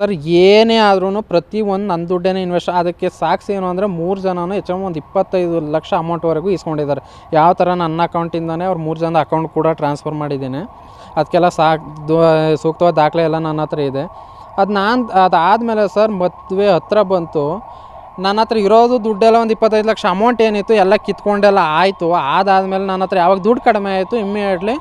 Sir, ಏನೇ ಆದ್ರೂ ಪ್ರತಿ ಒಂದು ನನ್ನ ದುಡ್ಡೇನೆ ಇನ್ವೆಸ್ಟ್ ಅದಕ್ಕೆ ಸಾಕ್ಷಿ ಏನು ಅಂದರೆ ಮೂರು ಜನನು ಹೆಚ್ಚು ಒಂದು ಇಪ್ಪತ್ತೈದು ಲಕ್ಷ ಅಮೌಂಟ್ವರೆಗೂ ಇಸ್ಕೊಂಡಿದ್ದಾರೆ ಯಾವ ಥರ ನನ್ನ ಅಕೌಂಟಿಂದನೇ ಅವ್ರು ಮೂರು ಜನದ ಅಕೌಂಟ್ ಕೂಡ ಟ್ರಾನ್ಸ್ಫರ್ ಮಾಡಿದ್ದೀನಿ. ಅದಕ್ಕೆಲ್ಲ ಸಾಕ್ ಸೂಕ್ತವಾದ ದಾಖಲೆ ಎಲ್ಲ ನನ್ನ ಹತ್ರ ಇದೆ. ಅದು ನಾನು ಅದಾದಮೇಲೆ ಸರ್, ಮದುವೆ ಹತ್ರ ಬಂತು. ನನ್ನ ಹತ್ರ ಇರೋದು ದುಡ್ಡೆಲ್ಲ ಒಂದು ಇಪ್ಪತ್ತೈದು ಲಕ್ಷ ಅಮೌಂಟ್ ಏನಿತ್ತು, ಎಲ್ಲ ಕಿತ್ಕೊಂಡೆಲ್ಲ ಆಯಿತು. ಅದಾದಮೇಲೆ ನನ್ನ ಹತ್ರ ಯಾವಾಗ ದುಡ್ಡು ಕಡಿಮೆ ಆಯಿತು ಇಮ್ಮಿಡಿಯೇಟ್ಲಿ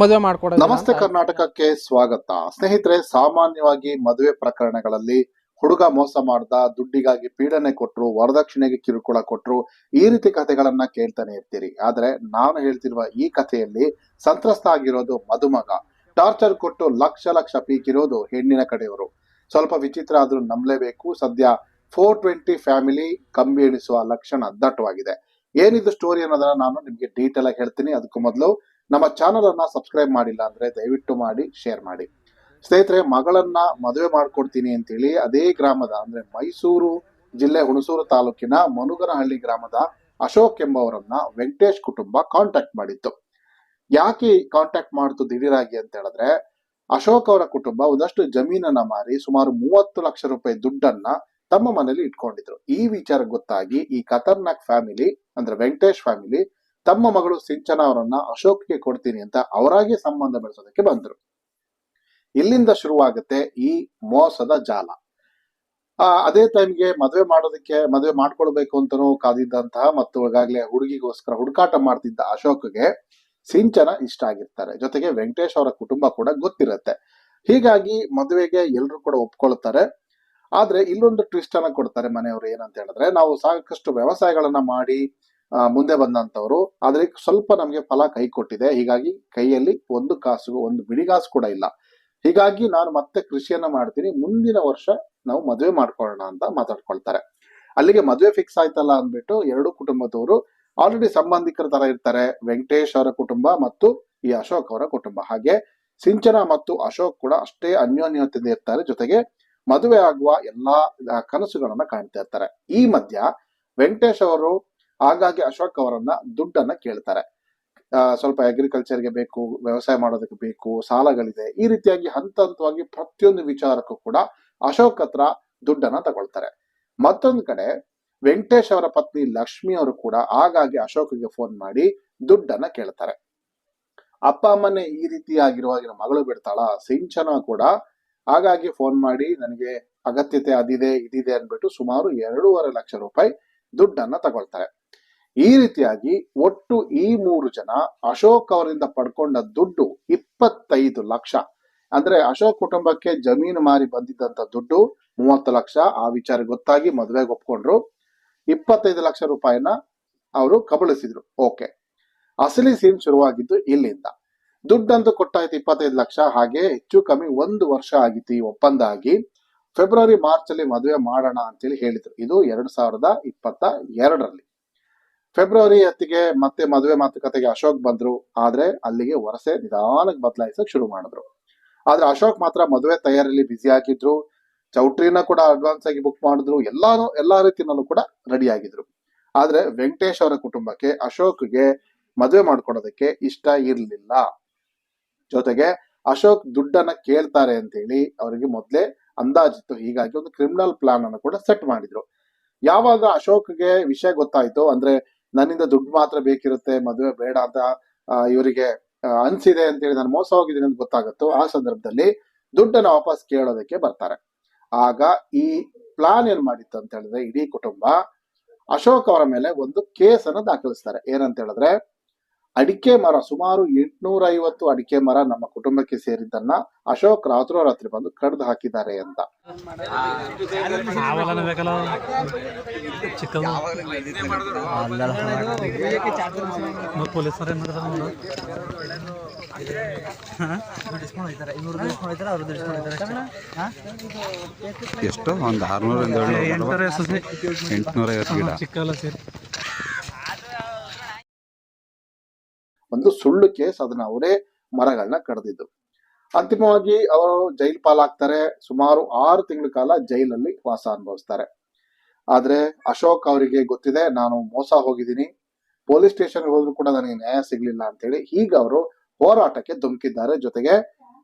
ಮದುವೆ ಮಾಡ್ಕೊಡೋದು ನಮಸ್ತೆ ಕರ್ನಾಟಕಕ್ಕೆ ಸ್ವಾಗತ. ಸ್ನೇಹಿತರೆ ಸಾಮಾನ್ಯವಾಗಿ ಮದುವೆ ಪ್ರಕರಣಗಳಲ್ಲಿ ಹುಡುಗ ಮೋಸ ಮಾಡ್ದ ದುಡ್ಡಿಗಾಗಿ ಪೀಡನೆ ಕೊಟ್ರು ವರದಕ್ಷಿಣೆಗೆ ಕಿರುಕುಳ ಕೊಟ್ರು ಈ ರೀತಿ ಕಥೆಗಳನ್ನ ಕೇಳ್ತಾನೆ ಇರ್ತೀರಿ. ಆದ್ರೆ ನಾನು ಹೇಳ್ತಿರುವ ಈ ಕಥೆಯಲ್ಲಿ ಸಂತ್ರಸ್ತ ಆಗಿರೋದು ಮದುಮಗ. ಟಾರ್ಚರ್ ಕೊಟ್ಟು ಲಕ್ಷ ಲಕ್ಷ ಪೀಕಿರೋದು ಹೆಣ್ಣಿನ ಕಡೆಯವರು. ಸ್ವಲ್ಪ ವಿಚಿತ್ರ ಆದ್ರೂ ನಂಬಲೇಬೇಕು. ಸದ್ಯ ಫೋರ್ ಟ್ವೆಂಟಿ ಫ್ಯಾಮಿಲಿ ಕಂಬಿ ಎಣಿಸುವ ಲಕ್ಷಣ ದಟ್ಟವಾಗಿದೆ. ಏನಿದು ಸ್ಟೋರಿ ಅನ್ನೋದನ್ನ ನಾನು ನಿಮ್ಗೆ ಡೀಟೇಲ್ ಆಗಿ ಹೇಳ್ತೀನಿ. ಅದಕ್ಕೂ ಮೊದಲು ನಮ್ಮ ಚಾನಲನ್ನು ಸಬ್ಸ್ಕ್ರೈಬ್ ಮಾಡಿಲ್ಲ ಅಂದ್ರೆ ದಯವಿಟ್ಟು ಮಾಡಿ ಶೇರ್ ಮಾಡಿ. ಸ್ನೇಹಿತರೆ, ಮಗಳನ್ನ ಮದುವೆ ಮಾಡ್ಕೊಡ್ತೀನಿ ಅಂತೇಳಿ ಅದೇ ಗ್ರಾಮದ ಅಂದ್ರೆ ಮೈಸೂರು ಜಿಲ್ಲೆ ಹುಣಸೂರು ತಾಲೂಕಿನ ಮನುಗನಹಳ್ಳಿ ಗ್ರಾಮದ ಅಶೋಕ್ ಎಂಬವರನ್ನ ವೆಂಕಟೇಶ್ ಕುಟುಂಬ ಕಾಂಟ್ಯಾಕ್ಟ್ ಮಾಡಿತ್ತು. ಯಾಕೆ ಕಾಂಟ್ಯಾಕ್ಟ್ ಮಾಡ್ತು ದಿಢೀರಾಗಿ ಅಂತ ಹೇಳಿದ್ರೆ, ಅಶೋಕ್ ಅವರ ಕುಟುಂಬ ಒಂದಷ್ಟು ಜಮೀನನ್ನ ಮಾರಿ ಸುಮಾರು ಮೂವತ್ತು ಲಕ್ಷ ರೂಪಾಯಿ ದುಡ್ಡನ್ನ ತಮ್ಮ ಮನೆಯಲ್ಲಿ ಇಟ್ಕೊಂಡಿದ್ರು. ಈ ವಿಚಾರ ಗೊತ್ತಾಗಿ ಈ ಖತರ್ನಾಕ್ ಫ್ಯಾಮಿಲಿ ಅಂದ್ರೆ ವೆಂಕಟೇಶ್ ಫ್ಯಾಮಿಲಿ ತಮ್ಮ ಮಗಳು ಸಿಂಚನ ಅವರನ್ನ ಅಶೋಕ್ಗೆ ಕೊಡ್ತೀನಿ ಅಂತ ಅವರಾಗೆ ಸಂಬಂಧ ಬೆಳೆಸೋದಕ್ಕೆ ಬಂದ್ರು. ಇಲ್ಲಿಂದ ಶುರುವಾಗುತ್ತೆ ಈ ಮೋಸದ ಜಾಲ. ಆ, ಅದೇ ಟೈಮ್ಗೆ ಮದುವೆ ಮಾಡೋದಕ್ಕೆ ಮದುವೆ ಮಾಡ್ಕೊಳ್ಬೇಕು ಅಂತನೂ ಕಾದಿದ್ದಂತಹ ಮತ್ತು ಈಗಾಗಲೇ ಹುಡುಗಿಗೋಸ್ಕರ ಹುಡುಕಾಟ ಮಾಡ್ತಿದ್ದ ಅಶೋಕ್ಗೆ ಸಿಂಚನ ಇಷ್ಟ ಆಗಿರ್ತಾರೆ. ಜೊತೆಗೆ ವೆಂಕಟೇಶ್ ಅವರ ಕುಟುಂಬ ಕೂಡ ಗೊತ್ತಿರುತ್ತೆ. ಹೀಗಾಗಿ ಮದುವೆಗೆ ಎಲ್ಲರೂ ಕೂಡ ಒಪ್ಕೊಳ್ತಾರೆ. ಆದ್ರೆ ಇಲ್ಲೊಂದು ಟ್ವಿಸ್ಟ್ ಅನ್ನ ಕೊಡ್ತಾರೆ ಮನೆಯವರು ಏನಂತ ಹೇಳಿದ್ರೆ ನಾವು ಸಾಕಷ್ಟು ವ್ಯವಸಾಯಗಳನ್ನ ಮಾಡಿ ಮುಂದೆ ಬಂದಂತವರು ಆದ್ರೆ ಸ್ವಲ್ಪ ನಮಗೆ ಫಲ ಕೈ ಕೊಟ್ಟಿದೆ. ಹೀಗಾಗಿ ಕೈಯಲ್ಲಿ ಒಂದು ಕಾಸು, ಒಂದು ಬಿಡಿಗಾಸು ಕೂಡ ಇಲ್ಲ. ಹೀಗಾಗಿ ನಾನು ಮತ್ತೆ ಕೃಷಿಯನ್ನ ಮಾಡ್ತೀನಿ. ಮುಂದಿನ ವರ್ಷ ನಾವು ಮದುವೆ ಮಾಡ್ಕೊಳ್ಳೋಣ ಅಂತ ಮಾತಾಡ್ಕೊಳ್ತಾರೆ. ಅಲ್ಲಿಗೆ ಮದುವೆ ಫಿಕ್ಸ್ ಆಯ್ತಲ್ಲ ಅಂದ್ಬಿಟ್ಟು ಎರಡು ಕುಟುಂಬದವರು ಆಲ್ರೆಡಿ ಸಂಬಂಧಿಕರ ತರ ಇರ್ತಾರೆ. ವೆಂಕಟೇಶ್ ಅವರ ಕುಟುಂಬ ಮತ್ತು ಈ ಅಶೋಕ್ ಅವರ ಕುಟುಂಬ. ಹಾಗೆ ಸಿಂಚನ ಮತ್ತು ಅಶೋಕ್ ಕೂಡ ಅಷ್ಟೇ ಅನ್ಯೋನ್ಯತೆಯಿಂದ ಇರ್ತಾರೆ. ಜೊತೆಗೆ ಮದುವೆ ಆಗುವ ಎಲ್ಲಾ ಕನಸುಗಳನ್ನ ಕಾಣ್ತಾ ಇರ್ತಾರೆ. ಈ ಮಧ್ಯ ವೆಂಕಟೇಶ್ ಅವರು ಹಾಗಾಗಿ ಅಶೋಕ್ ಅವರನ್ನ ದುಡ್ಡನ್ನ ಕೇಳ್ತಾರೆ. ಸ್ವಲ್ಪ ಅಗ್ರಿಕಲ್ಚರ್ಗೆ ಬೇಕು, ವ್ಯವಸಾಯ ಮಾಡೋದಕ್ಕೆ ಬೇಕು, ಸಾಲಗಳಿದೆ. ಈ ರೀತಿಯಾಗಿ ಹಂತ ಹಂತವಾಗಿ ಪ್ರತಿಯೊಂದು ವಿಚಾರಕ್ಕೂ ಕೂಡ ಅಶೋಕ್ ಹತ್ರ ದುಡ್ಡನ್ನ ತಗೊಳ್ತಾರೆ. ಮತ್ತೊಂದು ಕಡೆ ವೆಂಕಟೇಶ್ ಅವರ ಪತ್ನಿ ಲಕ್ಷ್ಮಿ ಅವರು ಕೂಡ ಆಗಾಗ್ಗೆ ಅಶೋಕ್ಗೆ ಫೋನ್ ಮಾಡಿ ದುಡ್ಡನ್ನ ಕೇಳ್ತಾರೆ. ಅಪ್ಪ ಅಮ್ಮನೆ ಈ ರೀತಿ ಆಗಿರುವಾಗ ಮಗಳು ಬಿಡ್ತಾಳ? ಸಿಂಚನ ಕೂಡ ಹಾಗಾಗಿ ಫೋನ್ ಮಾಡಿ ನನಗೆ ಅಗತ್ಯತೆ ಅದಿದೆ, ಇದಿದೆ ಅನ್ಬಿಟ್ಟು ಸುಮಾರು ಎರಡೂವರೆ ಲಕ್ಷ ರೂಪಾಯಿ ದುಡ್ಡನ್ನ ತಗೊಳ್ತಾರೆ. ಈ ರೀತಿಯಾಗಿ ಒಟ್ಟು ಈ ಮೂರು ಜನ ಅಶೋಕ್ ಅವರಿಂದ ಪಡ್ಕೊಂಡ ದುಡ್ಡು ಇಪ್ಪತ್ತೈದು ಲಕ್ಷ. ಅಂದ್ರೆ ಅಶೋಕ್ ಕುಟುಂಬಕ್ಕೆ ಜಮೀನು ಮಾರಿ ಬಂದಿದ್ದಂತ ದುಡ್ಡು ಮೂವತ್ತು ಲಕ್ಷ. ಆ ವಿಚಾರ ಗೊತ್ತಾಗಿ ಮದುವೆಗೆ ಒಪ್ಕೊಂಡ್ರು. ಇಪ್ಪತ್ತೈದು ಲಕ್ಷ ರೂಪಾಯಿನ ಅವರು ಕಬಳಿಸಿದ್ರು. ಓಕೆ. ಅಸಲಿ ಸೀನ್ ಶುರುವಾಗಿದ್ದು ಇಲ್ಲಿಂದ. ದುಡ್ಡಂತೂ ಕೊಟ್ಟಾಯ್ತು ಇಪ್ಪತ್ತೈದು ಲಕ್ಷ. ಹಾಗೆ ಹೆಚ್ಚು ಕಮ್ಮಿ ಒಂದು ವರ್ಷ ಆಗಿತ್ತು ಈ ಒಪ್ಪಂದ ಆಗಿ ಫೆಬ್ರವರಿ ಮಾರ್ಚ್ ಅಲ್ಲಿ ಮದುವೆ ಮಾಡೋಣ ಅಂತೇಳಿ ಹೇಳಿದ್ರು. ಇದು ಎರಡ್ ಸಾವಿರದ ಇಪ್ಪತ್ತ ಎರಡರಲ್ಲಿ. ಫೆಬ್ರವರಿ ಹೊತ್ತಿಗೆ ಮತ್ತೆ ಮದುವೆ ಮಾತುಕತೆಗೆ ಅಶೋಕ್ ಬಂದ್ರು. ಆದ್ರೆ ಅಲ್ಲಿಗೆ ವರಸೆ ನಿಧಾನಕ್ಕೆ ಬದಲಾಯಿಸಕ್ ಶುರು ಮಾಡಿದ್ರು. ಆದ್ರೆ ಅಶೋಕ್ ಮಾತ್ರ ಮದುವೆ ತಯಾರಿಯಲ್ಲಿ ಬ್ಯುಸಿ ಆಗಿದ್ರು. ಚೌಟ್ರಿನ ಕೂಡ ಅಡ್ವಾನ್ಸ್ ಆಗಿ ಬುಕ್ ಮಾಡಿದ್ರು. ಎಲ್ಲಾನು, ಎಲ್ಲಾ ರೀತಿಯಲ್ಲೂ ಕೂಡ ರೆಡಿ ಆಗಿದ್ರು. ಆದ್ರೆ ವೆಂಕಟೇಶ್ ಅವರ ಕುಟುಂಬಕ್ಕೆ ಅಶೋಕ್ಗೆ ಮದುವೆ ಮಾಡ್ಕೊಡೋದಕ್ಕೆ ಇಷ್ಟ ಇರಲಿಲ್ಲ. ಜೊತೆಗೆ ಅಶೋಕ್ ದುಡ್ಡನ್ನ ಕೇಳ್ತಾರೆ ಅಂತೇಳಿ ಅವರಿಗೆ ಮೊದ್ಲೇ ಅಂದಾಜಿತ್ತು. ಹೀಗಾಗಿ ಒಂದು ಕ್ರಿಮಿನಲ್ ಪ್ಲಾನ್ ಅನ್ನು ಕೂಡ ಸೆಟ್ ಮಾಡಿದ್ರು. ಯಾವಾಗ ಅಶೋಕ್ಗೆ ವಿಷಯ ಗೊತ್ತಾಯ್ತು, ಅಂದ್ರೆ ನನ್ನಿಂದ ದುಡ್ಡು ಮಾತ್ರ ಬೇಕಿರುತ್ತೆ, ಮದುವೆ ಬೇಡ ಅಂತ ಇವರಿಗೆ ಅನ್ಸಿದೆ ಅಂತೇಳಿ ನಾನು ಮೋಸ ಹೋಗಿದ್ದೀನಿ ಅಂತ ಗೊತ್ತಾಗುತ್ತೋ, ಆ ಸಂದರ್ಭದಲ್ಲಿ ದುಡ್ಡನ್ನ ವಾಪಸ್ ಕೇಳೋದಕ್ಕೆ ಬರ್ತಾರೆ. ಆಗ ಈ ಪ್ಲಾನ್ ಏನ್ ಮಾಡಿತ್ತು ಅಂತ ಹೇಳಿದ್ರೆ, ಇಡೀ ಕುಟುಂಬ ಅಶೋಕ್ ಅವರ ಮೇಲೆ ಒಂದು ಕೇಸನ್ನು ದಾಖಲಿಸ್ತಾರೆ. ಏನಂತ ಹೇಳಿದ್ರೆ ಅಡಿಕೆ ಮರ ಸುಮಾರು ಎಂಟುನೂರ ಐವತ್ತು ಅಡಿಕೆ ಮರ ನಮ್ಮ ಕುಟುಂಬಕ್ಕೆ ಸೇರಿದ್ದನ್ನ ಅಶೋಕ್ ರಾತ್ರೋರಾತ್ರಿ ಬಂದು ಕಡ್ದು ಹಾಕಿದ್ದಾರೆ ಅಂತ. ಎಷ್ಟು ಒಂದು ಆರ್ನೂರ ಎಂಟುನೂರ ಐವತ್ತು ಗಿಡ ಚಿಕ್ಕಲ್ಲ ಸೇರಿ ಒಂದು ಸುಳ್ಳು ಕೇಸ್ ಅದನ್ನ ಅವರೇ ಮರಗಳನ್ನ ಕಡ್ದಿದ್ದು. ಅಂತಿಮವಾಗಿ ಅವರು ಜೈಲ್ ಪಾಲಾಗ್ತಾರೆ. ಸುಮಾರು ಆರು ತಿಂಗಳ ಕಾಲ ಜೈಲಲ್ಲಿ ವಾಸ ಅನುಭವಿಸ್ತಾರೆ. ಆದ್ರೆ ಅಶೋಕ್ ಅವರಿಗೆ ಗೊತ್ತಿದೆ, ನಾನು ಮೋಸ ಹೋಗಿದ್ದೀನಿ. ಪೊಲೀಸ್ ಸ್ಟೇಷನ್ ಹೋದ್ರು ಕೂಡ ನನಗೆ ನ್ಯಾಯ ಸಿಗ್ಲಿಲ್ಲ ಅಂತೇಳಿ ಈಗ ಅವರು ಹೋರಾಟಕ್ಕೆ ಧುಮುಕಿದ್ದಾರೆ. ಜೊತೆಗೆ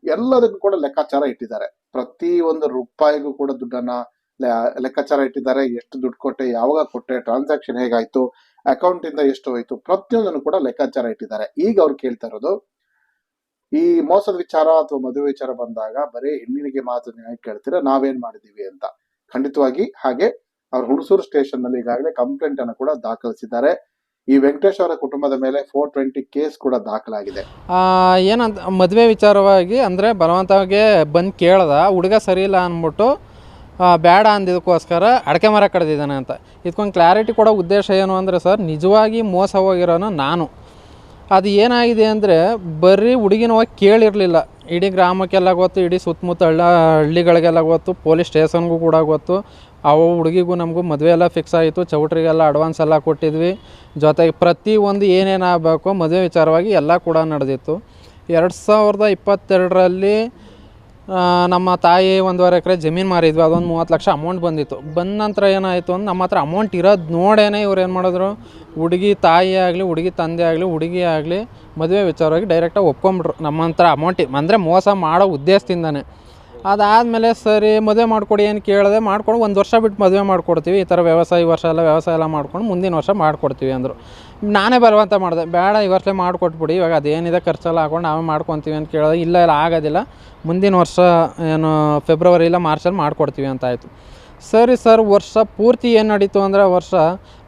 ಎಲ್ಲದಕ್ಕೂ ಕೂಡ ಲೆಕ್ಕಾಚಾರ ಇಟ್ಟಿದ್ದಾರೆ. ಪ್ರತಿ ಒಂದು ರೂಪಾಯಿಗೂ ಕೂಡ ದುಡ್ಡನ್ನ ಲೆಕ್ಕಾಚಾರ ಇಟ್ಟಿದ್ದಾರೆ, ಎಷ್ಟು ದುಡ್ಡು ಕೊಟ್ಟೆ, ಯಾವಾಗ ಕೊಟ್ಟೆ ಟ್ರಾನ್ಸಾಕ್ಷನ್ ಹೇಗಾಯ್ತು ಅಕೌಂಟ್ ಇಂದ ಎಷ್ಟು ಹೋಯ್ತು, ಪ್ರತಿಯೊಂದನ್ನು ಕೂಡ ಲೆಕ್ಕಾಚಾರ ಇಟ್ಟಿದ್ದಾರೆ. ಈಗ ಅವ್ರು ಕೇಳ್ತಾ ಇರೋದು, ಈ ಮೋಸದ ವಿಚಾರ ಅಥವಾ ಮದುವೆ ವಿಚಾರ ಬಂದಾಗ ಬರೀ ಹೆಣ್ಣಿನಿಗೆ ಮಾತು ಕೇಳ್ತೀರಾ, ನಾವೇನ್ ಮಾಡಿದೀವಿ ಅಂತ. ಖಂಡಿತವಾಗಿ ಹಾಗೆ ಅವ್ರು ಹುಣಸೂರು ಸ್ಟೇಷನ್ನಲ್ಲಿ ಈಗಾಗಲೇ ಕಂಪ್ಲೇಂಟ್ ಅನ್ನು ಕೂಡ ದಾಖಲಿಸಿದ್ದಾರೆ. ಈ ವೆಂಕಟೇಶ್ ಅವರ ಕುಟುಂಬದ ಮೇಲೆ ಫೋರ್ ಟ್ವೆಂಟಿ ಕೇಸ್ ಕೂಡ ದಾಖಲಾಗಿದೆ. ಏನಂತ, ಮದುವೆ ವಿಚಾರವಾಗಿ ಅಂದ್ರೆ ಬಲವಂತವಾಗಿ ಬಂದು ಕೇಳ್ದ, ಹುಡುಗ ಸರಿ ಇಲ್ಲ ಅಂದ್ಬಿಟ್ಟು ಬೇಡ ಅಂದಿದ್ದಕ್ಕೋಸ್ಕರ ಅಡಕೆ ಮರ ಕಡ್ದಿದ್ದಾನೆ ಅಂತ. ಇದಕ್ಕೊಂದು ಕ್ಲಾರಿಟಿ ಕೊಡೋ ಉದ್ದೇಶ ಏನು ಅಂದರೆ ಸರ್, ನಿಜವಾಗಿ ಮೋಸ ಹೋಗಿರೋನು ನಾನು. ಅದು ಏನಾಗಿದೆ ಅಂದರೆ, ಬರೀ ಹುಡುಗಿನ ಹೋಗಿ ಕೇಳಿರಲಿಲ್ಲ. ಇಡೀ ಗ್ರಾಮಕ್ಕೆಲ್ಲ ಗೊತ್ತು, ಇಡೀ ಸುತ್ತಮುತ್ತ ಹಳ್ಳ, ಹಳ್ಳಿಗಳಿಗೆಲ್ಲ ಗೊತ್ತು ಪೊಲೀಸ್ ಸ್ಟೇಷನ್ಗೂ ಕೂಡ ಗೊತ್ತು. ಅವು ಹುಡುಗಿಗೂ ನಮಗೂ ಮದುವೆ ಎಲ್ಲ ಫಿಕ್ಸ್ ಆಯಿತು. ಚೌಟ್ರಿಗೆಲ್ಲ ಅಡ್ವಾನ್ಸ್ ಎಲ್ಲ ಕೊಟ್ಟಿದ್ವಿ. ಜೊತೆಗೆ ಪ್ರತಿ ಒಂದು ಏನೇನು ಆಗಬೇಕು ಮದುವೆ ವಿಚಾರವಾಗಿ ಎಲ್ಲ ಕೂಡ ನಡೆದಿತ್ತು. ಎರಡು ಸಾವಿರದ ಇಪ್ಪತ್ತೆರಡರಲ್ಲಿ ನಮ್ಮ ತಾಯಿ ಒಂದೂವರೆ ಎಕರೆ ಜಮೀನು ಮಾರಿದ್ವಿ, ಅದೊಂದು ಮೂವತ್ತು ಲಕ್ಷ ಅಮೌಂಟ್ ಬಂದಿತ್ತು. ಬಂದ ನಂತರ ಏನಾಯಿತು ಅಂದ್ರೆ ನಮ್ಮ ಹತ್ರ ಅಮೌಂಟ್ ಇರೋದು ನೋಡೇನೆ ಇವ್ರು ಏನು ಮಾಡಿದ್ರು? ಹುಡುಗಿ ತಾಯಿ ಆಗಲಿ, ಹುಡುಗಿ ತಂದೆ ಆಗಲಿ, ಹುಡುಗಿ ಆಗಲಿ ಮದುವೆ ವಿಚಾರವಾಗಿ ಡೈರೆಕ್ಟಾಗಿ ಒಪ್ಕೊಂಬಿಟ್ರು ನಮ್ಮ ಹತ್ರ ಅಮೌಂಟ್ ಅಂದರೆ ಮೋಸ ಮಾಡೋ ಉದ್ದೇಶದಿಂದನೇ. ಅದಾದಮೇಲೆ ಸರಿ, ಮದುವೆ ಮಾಡಿಕೊಡಿ ಏನು ಕೇಳಿದೆ ಮಾಡ್ಕೊಂಡು ಒಂದು ವರ್ಷ ಬಿಟ್ಟು ಮದುವೆ ಮಾಡಿಕೊಡ್ತೀವಿ. ಈ ಥರ ವ್ಯವಸಾಯ ಈ ವರ್ಷ ಎಲ್ಲ ವ್ಯವಸಾಯ ಎಲ್ಲ ಮಾಡ್ಕೊಂಡು ಮುಂದಿನ ವರ್ಷ ಮಾಡಿಕೊಡ್ತೀವಿ ಅಂದರು. ನಾನೇ ಬರುವಂತ ಮಾಡಿದೆ. ಬೇಡ, ಈ ವರ್ಷ ಮಾಡಿಕೊಟ್ಬಿಡಿ. ಇವಾಗ ಅದೇನಿದೆ ಖರ್ಚೆಲ್ಲ ಹಾಕೊಂಡು ನಾವೇ ಮಾಡ್ಕೊತೀವಿ ಅಂತ ಕೇಳಿದೆ, ಇಲ್ಲ ಇಲ್ಲ, ಆಗೋದಿಲ್ಲ. ಮುಂದಿನ ವರ್ಷ ಏನು ಫೆಬ್ರವರಿ ಇಲ್ಲ ಮಾರ್ಚಲ್ಲಿ ಮಾಡಿಕೊಡ್ತೀವಿ ಅಂತ ಆಯಿತು. ಸರಿ ಸರ್, ವರ್ಷ ಪೂರ್ತಿ ಏನು ನಡೀತು ಅಂದರೆ ವರ್ಷ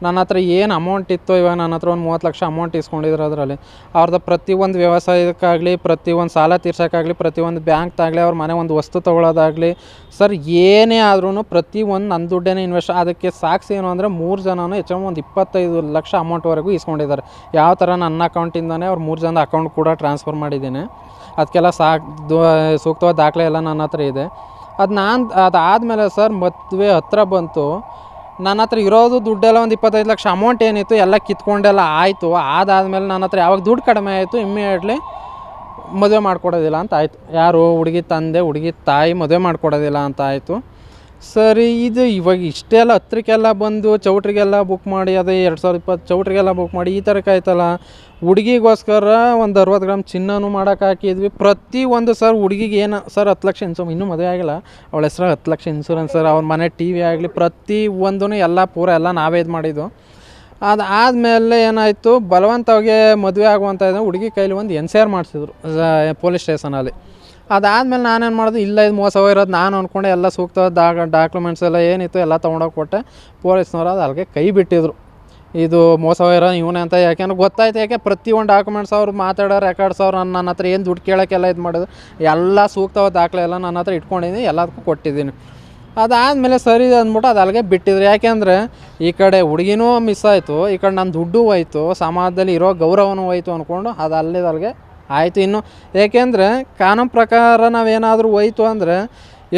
ನನ್ನ ಹತ್ರ ಏನು ಅಮೌಂಟ್ ಇತ್ತು ಇವಾಗ ನನ್ನ ಹತ್ರ ಒಂದು ಮೂವತ್ತು ಲಕ್ಷ ಅಮೌಂಟ್ ಇಸ್ಕೊಂಡಿದ್ರು ಅದರಲ್ಲಿ. ಅವ್ರದ್ದು ಪ್ರತಿಯೊಂದು ವ್ಯವಸಾಯಕ್ಕಾಗಲಿ ಪ್ರತಿಯೊಂದು ಸಾಲ ತೀರ್ಸೋಕ್ಕಾಗಲಿ ಪ್ರತಿಯೊಂದು ಬ್ಯಾಂಕ್ದಾಗಲಿ ಅವ್ರ ಮನೆ ಒಂದು ವಸ್ತು ತೊಗೊಳೋದಾಗಲಿ, ಸರ್ ಏನೇ ಆದ್ರೂ ಪ್ರತಿಯೊಂದು ನನ್ನ ದುಡ್ಡೇನೆ ಇನ್ವೆಸ್ಟ್ ಅದಕ್ಕೆ ಸಾಕ್ಷಿ ಏನು ಅಂದರೆ ಮೂರು ಜನನು ಹೆಚ್ಚು ಒಂದು ಇಪ್ಪತ್ತೈದು ಲಕ್ಷ ಅಮೌಂಟ್ವರೆಗೂ ಇಸ್ಕೊಂಡಿದ್ದಾರೆ. ಯಾವ ಥರ ನನ್ನ ಅಕೌಂಟಿಂದನೇ ಅವ್ರು ಮೂರು ಜನದ ಅಕೌಂಟ್ ಕೂಡ ಟ್ರಾನ್ಸ್ಫರ್ ಮಾಡಿದ್ದೀನಿ. ಅದಕ್ಕೆಲ್ಲ ಸಾಕ್ ಸೂಕ್ತವಾದ ದಾಖಲೆ ಎಲ್ಲ ನನ್ನ ಹತ್ರ ಇದೆ. ಅದು ನಾನು ಅದಾದಮೇಲೆ ಸರ್ ಮದುವೆ ಹತ್ರ ಬಂತು. ನನ್ನ ಹತ್ರ ಇರೋದು ದುಡ್ಡೆಲ್ಲ ಒಂದು ಇಪ್ಪತ್ತೈದು ಲಕ್ಷ ಅಮೌಂಟ್ ಏನಿತ್ತು, ಎಲ್ಲ ಕಿತ್ಕೊಂಡೆಲ್ಲ ಆಯಿತು. ಅದಾದಮೇಲೆ ನನ್ನ ಹತ್ರ ಯಾವಾಗ ದುಡ್ಡು ಕಡಿಮೆ ಆಯಿತು ಇಮ್ಮಿಡಿಯೇಟ್ಲಿ ಮದುವೆ ಮಾಡಿಕೊಡೋದಿಲ್ಲ ಅಂತ ಆಯಿತು. ಯಾರು ಹುಡುಗಿ ತಂದೆ, ಹುಡುಗಿ ತಾಯಿ ಮದುವೆ ಮಾಡಿಕೊಡೋದಿಲ್ಲ ಅಂತ ಆಯಿತು. ಸರಿ, ಇದು ಇವಾಗ ಇಷ್ಟೆಲ್ಲ ಹತ್ರಕ್ಕೆಲ್ಲ ಬಂದು ಚೌಟ್ರಿಗೆಲ್ಲ ಬುಕ್ ಮಾಡಿ, ಅದೇ ಎರಡು ಸಾವಿರದ ಇಪ್ಪತ್ತು ಚೌಟ್ರಿಗೆಲ್ಲ ಬುಕ್ ಮಾಡಿ, ಈ ಥರಕ್ಕೆ ಆಯ್ತಲ್ಲ? ಹುಡುಗಿಗೋಸ್ಕರ ಒಂದು ಅರವತ್ತು ಗ್ರಾಮ್ ಚಿನ್ನನೂ ಮಾಡೋಕೆ ಹಾಕಿದ್ವಿ. ಪ್ರತಿ ಒಂದು ಸರ್ ಹುಡುಗಿಗೆ ಏನು ಸರ್ ಹತ್ತು ಲಕ್ಷ ಇನ್ಸು ಇನ್ನೂ ಮದುವೆ ಆಗಿಲ್ಲ. ಅವಳ ಹೆಸರು ಹತ್ತು ಲಕ್ಷ ಇನ್ಸೂರೆನ್ಸ್ ಸರ್ ಅವ್ರ ಮನೆ ಟಿ ವಿ ಆಗಲಿ, ಪ್ರತಿ ಒಂದೂ ಎಲ್ಲ ಪೂರ ಎಲ್ಲ ನಾವೇ ಇದು ಮಾಡಿದ್ದು. ಅದು ಆದಮೇಲೆ ಏನಾಯಿತು, ಬಲವಂತವಾಗಿ ಮದುವೆ ಆಗುವಂಥ ಹುಡುಗಿ ಕೈಲಿ ಒಂದು ಎನ್ ಸಿ ಆರ್ ಮಾಡಿಸಿದ್ರು ಪೊಲೀಸ್ ಸ್ಟೇಷನಲ್ಲಿ. ಅದಾದಮೇಲೆ ನಾನೇನು ಮಾಡಿದೆ, ಇಲ್ಲ ಇದು ಮೋಸ ಹೋಗಿರೋದು ನಾನು ಅಂದ್ಕೊಂಡೆ ಎಲ್ಲ ಡಾಕ್ ಡಾಕ್ಯುಮೆಂಟ್ಸ್ ಎಲ್ಲ ಏನಿತ್ತು ಎಲ್ಲ ತೊಗೊಂಡೋಗಿ ಕೊಟ್ಟೆ. ಪೊಲೀಸ್ನವ್ರು ಅದು ಅಲ್ಲಿಗೆ ಕೈ ಬಿಟ್ಟಿದ್ರು. ಇದು ಮೋಸ ಹೋಗಿರೋ ಇವನೇ ಅಂತ, ಯಾಕೆಂದ್ರೆ ಗೊತ್ತಾಯ್ತು, ಯಾಕೆ ಪ್ರತಿಯೊಂದು ಡಾಕ್ಯುಮೆಂಟ್ಸ್ ಅವ್ರು ಮಾತಾಡೋ ರೆಕಾರ್ಡ್ಸ್ ಅವ್ರು ನನ್ನ ನನ್ನ ಹತ್ರ ಏನು ದುಡ್ಡು ಕೇಳೋಕ್ಕೆಲ್ಲ ಇದು ಮಾಡಿದ್ರು. ಎಲ್ಲ ಸೂಕ್ತವಾದ ದಾಖಲೆ ಎಲ್ಲ ನನ್ನ ಹತ್ರ ಇಟ್ಕೊಂಡಿದ್ದೀನಿ ಎಲ್ಲದಕ್ಕೂ ಕೊಟ್ಟಿದ್ದೀನಿ ಅದಾದಮೇಲೆ ಸರಿ ಅಂದ್ಬಿಟ್ಟು ಅದು ಅಲ್ಲಿಗೆ ಬಿಟ್ಟಿದ್ರು. ಯಾಕೆಂದರೆ ಈ ಕಡೆ ಹುಡುಗಿನೂ ಮಿಸ್ ಆಯಿತು, ಈ ಕಡೆ ನನ್ನ ದುಡ್ಡು ಹೋಯ್ತು, ಸಮಾಜದಲ್ಲಿ ಇರೋ ಗೌರವನೂ ಹೋಯ್ತು ಅಂದ್ಕೊಂಡು ಅದು ಅಲ್ಲಿಗೆ ಆಯಿತು ಇನ್ನು, ಏಕೆಂದರೆ ಕಾನೂನು ಪ್ರಕಾರ ನಾವೇನಾದರೂ ಹೋಯ್ತು ಅಂದರೆ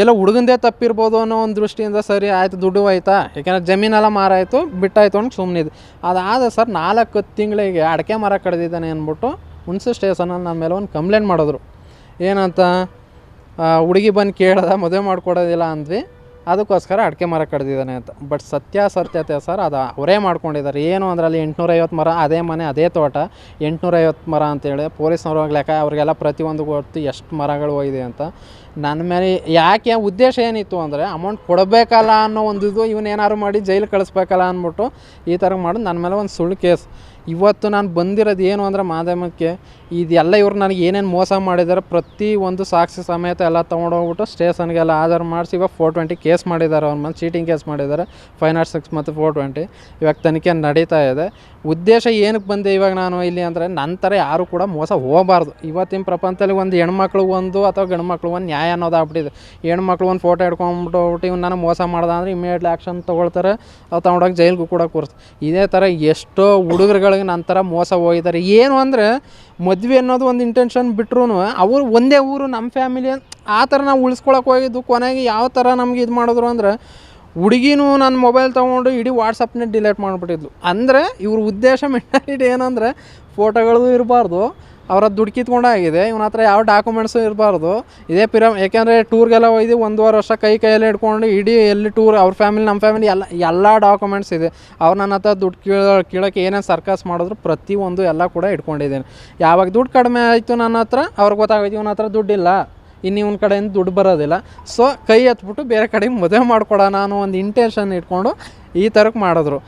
ಎಲ್ಲ ಹುಡುಗಂದೇ ತಪ್ಪಿರ್ಬೋದು ಅನ್ನೋ ಒಂದು ದೃಷ್ಟಿಯಿಂದ ಸರಿ ಆಯಿತು, ದುಡ್ಡು ಹೋಯ್ತಾ? ಯಾಕೆಂದ್ರೆ ಜಮೀನೆಲ್ಲ ಮಾರಾಯಿತು ಬಿಟ್ಟಾಯ್ತು ಅಂತ ಸುಮ್ಮನಿದ್ದು ಅದಾದ ಸರ್ ನಾಲ್ಕು ತಿಂಗಳಿಗೆ ಅಡಿಕೆ ಮರ ಕಡ್ದಿದ್ದಾನೆ ಅಂದ್ಬಿಟ್ಟು ಹುಣಸೆ ಸ್ಟೇಷನಲ್ಲಿ ನನ್ನ ಮೇಲೆ ಒಂದು ಕಂಪ್ಲೇಂಟ್ ಮಾಡಿದ್ರು. ಏನಂತ ಹುಡುಗಿ ಬಂದು ಕೇಳ್ದ, ಮದುವೆ ಮಾಡ್ಕೊಡೋದಿಲ್ಲ ಅಂದ್ವಿ. ಅದಕ್ಕೋಸ್ಕರ ಅಡಿಕೆ ಮರ ಕಡ್ದಿದ್ದಾನೆ ಅಂತ. ಬಟ್ ಸತ್ಯಾಸತ್ಯತೆ ಸರ್, ಅದು ಅವರೇ ಮಾಡ್ಕೊಂಡಿದ್ದಾರೆ. ಏನು ಅದರಲ್ಲಿ ಎಂಟುನೂರೈವತ್ತು ಮರ, ಅದೇ ಮನೆ, ಅದೇ ತೋಟ, ಎಂಟುನೂರೈವತ್ತು ಮರ ಅಂತೇಳಿ ಪೊಲೀಸ್ನವ್ರು ಲೆಕ್ಕ, ಅವರಿಗೆಲ್ಲ ಪ್ರತಿಯೊಂದು ಗೊತ್ತು ಎಷ್ಟು ಮರಗಳು ಹೋಗಿದೆ ಅಂತ. ನನ್ನ ಮೇಲೆ ಯಾಕೆ ಉದ್ದೇಶ ಏನಿತ್ತು ಅಂದರೆ ಅಮೌಂಟ್ ಕೊಡಬೇಕಲ್ಲ ಅನ್ನೋ ಒಂದು ಇದು ಇವನೇನಾದ್ರು ಮಾಡಿ ಜೈಲಿಗೆ ಕಳಿಸ್ಬೇಕಲ್ಲ ಅಂದ್ಬಿಟ್ಟು ಈ ಥರ ಮಾಡೋದು ನನ್ನ ಮೇಲೆ ಒಂದು ಸುಳ್ಳು ಕೇಸ್. ಇವತ್ತು ನಾನು ಬಂದಿರೋದು ಏನು ಅಂದರೆ ಮಾಧ್ಯಮಕ್ಕೆ ಇದೆಲ್ಲ ಇವರು ನನಗೆ ಏನೇನು ಮೋಸ ಮಾಡಿದ್ದಾರೆ ಪ್ರತಿ ಒಂದು ಸಾಕ್ಷಿ ಸಮೇತ ಎಲ್ಲ ತೊಗೊಂಡೋಗ್ಬಿಟ್ಟು ಸ್ಟೇಷನ್ಗೆಲ್ಲ ಆಧಾರ್ ಮಾಡಿಸಿ ಇವಾಗ ಫೋರ್ ಟ್ವೆಂಟಿ ಕೇಸ್ ಮಾಡಿದ್ದಾರೆ ಅವ್ರ ಮೇಲೆ ಚೀಟಿಂಗ್ ಕೇಸ್ ಮಾಡಿದ್ದಾರೆ ಫೈವ್ ನಾಟ್ ಸಿಕ್ಸ್ ಮತ್ತು ಫೋರ್ ಟ್ವೆಂಟಿ ಇವಾಗ ತನಿಖೆ ನಡೀತಾ ಇದೆ. ಉದ್ದೇಶ ಏನಕ್ಕೆ ಬಂದೆ ಇವಾಗ ನಾನು ಇಲ್ಲಿ ಅಂದರೆ ನನ್ನ ಥರ ಯಾರು ಕೂಡ ಮೋಸ ಹೋಗಬಾರ್ದು. ಇವತ್ತಿನ ಪ್ರಪಂಚದಲ್ಲಿ ಒಂದು ಹೆಣ್ಮಕ್ಳು ಒಂದು ಅಥವಾ ಗಂಡು ಮಕ್ಳು ಒಂದು ನ್ಯಾಯ ಅನ್ನೋದಾಗ್ಬಿಟ್ಟಿದೆ ಹೆಣ್ಮಕ್ಳು ಒಂದು ಫೋಟೋ ಹಿಡ್ಕೊಂಬಿಟ್ಟು ಹೋಗ್ಬಿಟ್ಟು ಇವ್ನು ನನಗೆ ಮೋಸ ಮಾಡ್ದ ಅಂದರೆ ಇಮಿಡಿಯೇಟ್ಲಿ ಆ್ಯಕ್ಷನ್ ತೊಗೊಳ್ತಾರೆ. ಅವ್ರು ತೊಗೊಂಡೋಗಿ ಜೈಲಿಗೂ ಕೂಡ ಕೂರ್ಸ್. ಇದೇ ಥರ ಎಷ್ಟೋ ಹುಡುಗರುಗಳಿಗೆ ನಂತರ ಮೋಸ ಹೋಗಿದ್ದಾರೆ. ಏನು ಅಂದರೆ ಮದುವೆ ಅನ್ನೋದು ಒಂದು ಇಂಟೆನ್ಷನ್ ಬಿಟ್ರೂ ಅವರು ಒಂದೇ ಊರು ನಮ್ಮ ಫ್ಯಾಮಿಲಿ ಆ ಥರ ನಾವು ಉಳಿಸ್ಕೊಳಕ್ಕೆ ಹೋಗಿದ್ದು ಕೊನೆಗೆ ಯಾವ ಥರ ನಮ್ಗೆ ಇದು ಮಾಡಿದ್ರು ಅಂದರೆ ಹುಡುಗಿನೂ ನನ್ನ ಮೊಬೈಲ್ ತೊಗೊಂಡು ಇಡೀ ವಾಟ್ಸಪ್ನೇ ಡಿಲೀಟ್ ಮಾಡಿಬಿಟ್ಟಿದ್ಲು. ಅಂದರೆ ಇವ್ರ ಉದ್ದೇಶ ಮೆಂಟಾಲಿಟಿ ಏನಂದರೆ ಫೋಟೋಗಳೂ ಇರಬಾರ್ದು. ಅವರ ದುಡ್ಡು ಕಿತ್ಕೊಂಡಾಗಿದೆ ಇವನ ಹತ್ರ ಯಾವ ಡಾಕ್ಯುಮೆಂಟ್ಸು ಇರಬಾರ್ದು. ಇದೇ ಪಿರಮ್, ಯಾಕೆಂದರೆ ಟೂರ್ಗೆಲ್ಲ ಒಯ್ದು ಒಂದೂವರೆ ವರ್ಷ ಕೈ ಕೈಯಲ್ಲಿ ಇಟ್ಕೊಂಡು ಇಡೀ ಎಲ್ಲಿ ಟೂರ್ ಅವ್ರ ಫ್ಯಾಮಿಲಿ ನಮ್ಮ ಫ್ಯಾಮಿಲಿ ಎಲ್ಲ ಎಲ್ಲ ಡಾಕ್ಯುಮೆಂಟ್ಸ್ ಇದೆ. ಅವ್ರು ನನ್ನ ಹತ್ರ ದುಡ್ಡು ಕೀಳ ಕೀಳೋಕ್ಕೆ ಏನೇನು ಸರ್ಕಸ್ ಮಾಡಿದ್ರು ಪ್ರತಿಯೊಂದು ಎಲ್ಲ ಕೂಡ ಇಟ್ಕೊಂಡಿದ್ದೇನೆ. ಯಾವಾಗ ದುಡ್ಡು ಕಡಿಮೆ ಆಯಿತು ನನ್ನ ಹತ್ರ, ಅವ್ರಿಗೆ ಗೊತ್ತಾಗೋಯ್ತು ಇವನ ಹತ್ರ ದುಡ್ಡಿಲ್ಲ ಇನ್ನು ಇವನ ಕಡೆಯಿಂದ ದುಡ್ಡು ಬರೋದಿಲ್ಲ. ಸೊ ಕೈ ಎತ್ಬಿಟ್ಟು ಬೇರೆ ಕಡೆಗೆ ಮದುವೆ ಮಾಡ್ಕೊಡೋಣ ಅನ್ನೋ ಒಂದು ಇಂಟೆನ್ಷನ್ ಇಟ್ಕೊಂಡು ಈ ಥರಕ್ಕೆ ಮಾಡಿದ್ರು.